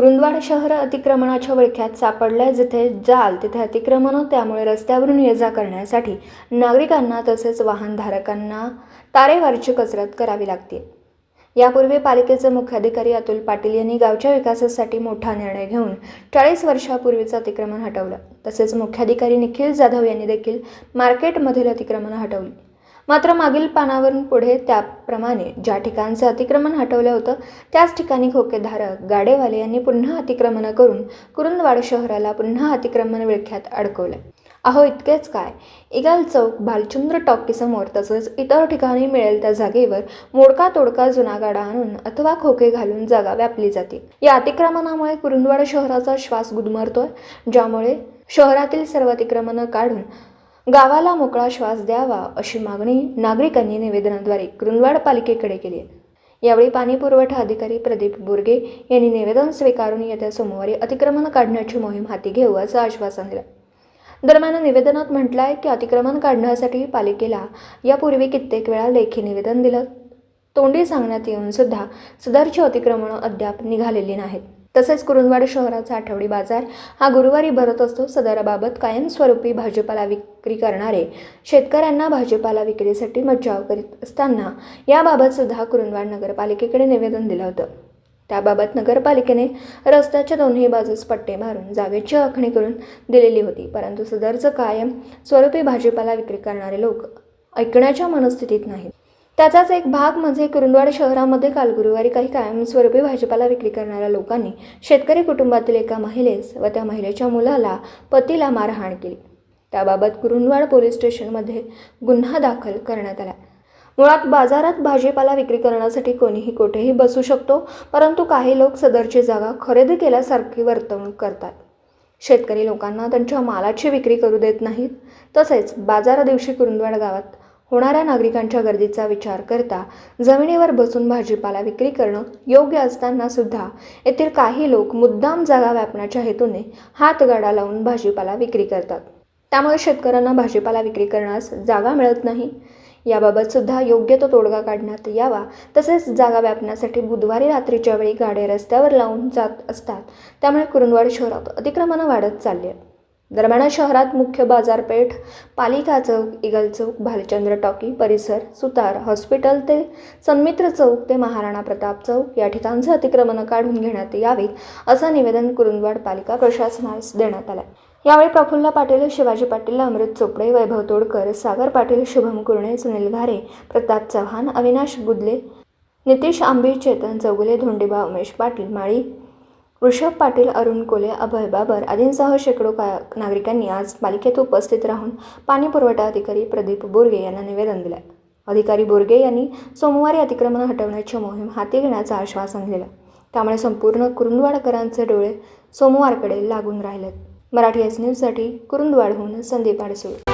कुरुंदवाड शहर अतिक्रमणाच्या विळख्यात सापडल्या. जिथे जाल तिथे अतिक्रमण त्यामुळे रस्त्यावरून ये जा करण्यासाठी नागरिकांना तसेच वाहनधारकांना तारेवारची कसरत करावी लागते. यापूर्वी पालिकेचे मुख्याधिकारी अतुल पाटील यांनी गावच्या विकासासाठी मोठा निर्णय घेऊन चाळीस वर्षापूर्वीचं अतिक्रमण हटवलं. तसेच मुख्याधिकारी निखिल जाधव यांनी देखील मार्केटमधील अतिक्रमण हटवली. मात्र मागील पानावरून पुढे त्याप्रमाणे ज्या ठिकाणचं अतिक्रमण हटवलं होतं त्याच ठिकाणी खोकेधारक गाडेवाले यांनी पुन्हा अतिक्रमणं करून कुरुंदवाड शहराला पुन्हा अतिक्रमण विळख्यात अडकवलं. अहो इतकेच काय? इगाल चौक भालचंद्र टॉकीसमोर तसंच इतर ठिकाणी मिळेल त्या जागेवर मोडका तोडका जुना गाडा आणून अथवा खोके घालून जागा व्यापली जाते. या अतिक्रमणामुळे कुरुंदवाड शहराचा श्वास गुदमरतोय ज्यामुळे शहरातील सर्व अतिक्रमणं काढून गावाला मोकळा श्वास द्यावा अशी मागणी नागरिकांनी निवेदनाद्वारे कृंदवाड पालिकेकडे केली आहे. यावेळी पाणी पुरवठा अधिकारी प्रदीप बोरगे यांनी निवेदन स्वीकारून येत्या सोमवारी अतिक्रमण काढण्याची मोहीम हाती घेऊ असं आश्वासन दिलं. दरम्यान निवेदनात म्हटलं आहे की अतिक्रमण काढण्यासाठी पालिकेला यापूर्वी कित्येक वेळा लेखी निवेदन दिलं. तोंडी सांगण्यात येऊन सुद्धा सदरची अतिक्रमणं अद्याप निघालेली नाहीत. तसेच कुरुंदवाड शहराचा आठवडी बाजार हा गुरुवारी भरत असतो. सदराबाबत कायमस्वरूपी भाजीपाला विक्री करणारे शेतकऱ्यांना भाजीपाला विक्रीसाठी मज्जाव करीत असताना याबाबत सुद्धा कुरुंदवाड नगरपालिकेकडे निवेदन दिलं होतं. त्याबाबत नगरपालिकेने रस्त्याच्या दोन्ही बाजूस पट्टे मारून जागेची आखणी करून दिलेली होती. परंतु सदरचं कायम स्वरूपी भाजीपाला विक्री करणारे लोक ऐकण्याच्या मनस्थितीत नाहीत. त्याचाच एक भाग म्हणजे कुरुंदवाड शहरामध्ये काल गुरुवारी काही कायमस्वरूपी भाजीपाला विक्री करणाऱ्या लोकांनी शेतकरी कुटुंबातील एका महिलेस व त्या महिलेच्या मुलाला पतीला मारहाण केली. त्याबाबत कुरुंदवाड पोलीस स्टेशनमध्ये गुन्हा दाखल करण्यात आला. मुळात बाजारात भाजीपाला विक्री करण्यासाठी कोणीही कुठेही बसू शकतो परंतु काही लोक सदरची जागा खरेदी केल्यासारखी वर्तवणूक करतात. शेतकरी लोकांना त्यांच्या मालाची विक्री करू देत नाहीत तसेच बाजारा दिवशी कुरुंदवाड गावात होणाऱ्या नागरिकांच्या गर्दीचा विचार करता जमिनीवर बसून भाजीपाला विक्री करणं योग्य असताना सुद्धा येथील काही लोक मुद्दाम जागा व्यापण्याच्या हेतूने हातगाडा लावून भाजीपाला विक्री करतात. त्यामुळे शेतकऱ्यांना भाजीपाला विक्री करण्यास जागा मिळत नाही. याबाबत सुद्धा योग्य तो तोडगा काढण्यात यावा तसेच जागा व्यापण्यासाठी बुधवारी रात्रीच्या वेळी गाड्या रस्त्यावर लावून जात असतात. त्यामुळे कुरुंदवाड शहरात अतिक्रमणं वाढत चालली आहेत. दरम्यान शहरात मुख्य बाजारपेठ पालिका चौक इगल चौक भालचंद्र टॉकी परिसर सुतार हॉस्पिटल ते सन्मित्र चौक ते महाराणा प्रताप चौक या ठिकाणचे अतिक्रमणं काढून घेण्यात यावीत असं निवेदन कुरुंदवाड पालिका प्रशासनास देण्यात आलं यावेळी प्रफुल्ल पाटील शिवाजी पाटील अमृत चोपडे वैभव तोडकर सागर पाटील शुभम कुरणे सुनील घारे प्रताप चव्हाण अविनाश गुदले नितीश आंबी चेतन चौगुले धोंडीबा उमेश पाटील माळी ऋषभ पाटील अरुण कोले अभय बाबर आदींसह शेकडो का नागरिकांनी आज पालिकेत उपस्थित राहून पाणी पुरवठा अधिकारी प्रदीप बोरगे यांना निवेदन दिलं अधिकारी बोरगे यांनी सोमवारी अतिक्रमण हटवण्याची मोहीम हाती घेण्याचं आश्वासन दिलं. त्यामुळे संपूर्ण कुरुंदवाडकरांचे डोळे सोमवारकडे लागून राहिलेत. मराठी एस न्यूजसाठी कुरुंदवाडहून संदीप आडसूळ.